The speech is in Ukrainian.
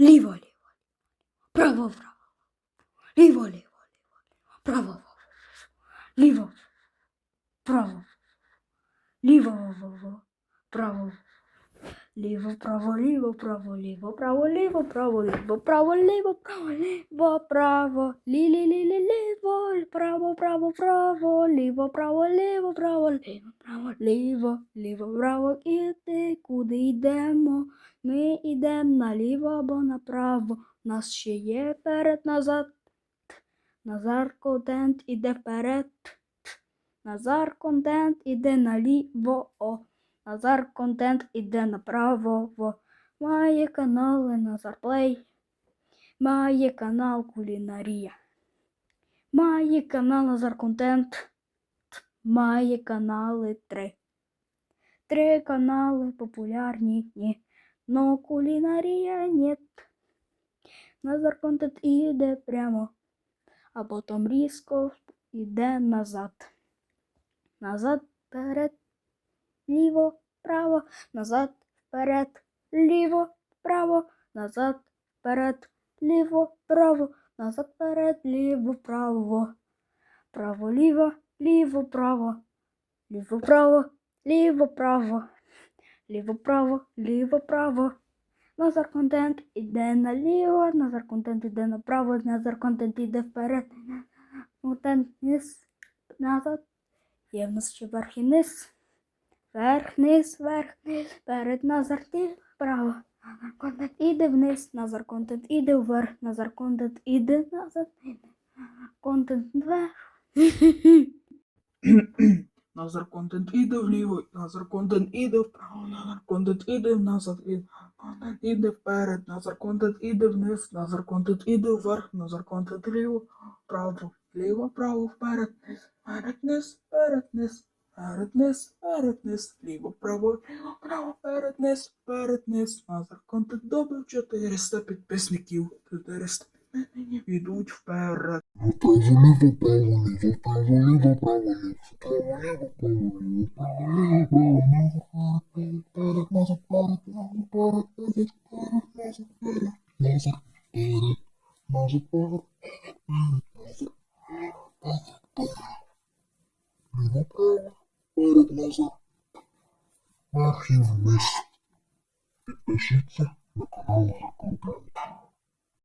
ліво, ліво, право, право, ліво, ліво, ліво, право, ліво, право, ліво, право, ліво, право, ліво, право, ліво, право, ліво, право, ліво, право, ліво, право, ліво, право, лі, лі, лі, лі, ліво, право, право, право, ліво, право, ліво, право, ліво, право, ліво, ліво, право, іти, куди йдемо? Ми йдемо наліво або направо. Нас ще є перед назад. Назар контент іде вперед. Назар контент іде наліво. Назар контент іде направо. Во. Має канали Назар Плей. Має канал Кулінарія. Має канал Назар Контент. Має канали три. Три канали популярні. Ні. Но кулінарія нет. Назар контент іде прямо, а потім різко йде назад. Назад, вперед, ліво, право, назад, вперед, ліво, право, назад, вперед, ліво, право, назад, вперед, ліво, право, право, ліво, ліво, право, ліво, право, ліво, право. Ліво, право, ліво, право. Назар контент іде наліво, Назар контент іде направо, Назар контент іде вперед. Контент низ, назад. Є в нас ще верх низ. Верх, низ, верх, низ, вперед, Назар, ти вправо. Назар контент іде вниз, Назар контент іде вверх, Назар контент іде назад. Контент вверх. Назар контент іде вліво, Назар контент іде вправо, Назар контент іде назад, контент іде вперед, Назар контент іде вниз, Назар контент іде вверх, Назар контент ліво, право, ліво, право, вперед, вперед, низ, вперед, низ, вперед, низ, Переднес, переднес, ліво, право, ліво, право, переднес, переднес. Назар контент добив 400 підписників. 400 підписників йдуть вперед. Ліво, право, ліво, право, ліво, право, ліво, право, ліво, право, ліво, право, ліво, право, право, ліво, право, перед, назад, перед, назад, перед, назад, перед, назад, перед, назад, перед, назад, перед, ліво, право перед носом. Ах і вниз. Підпишіться на канал Закон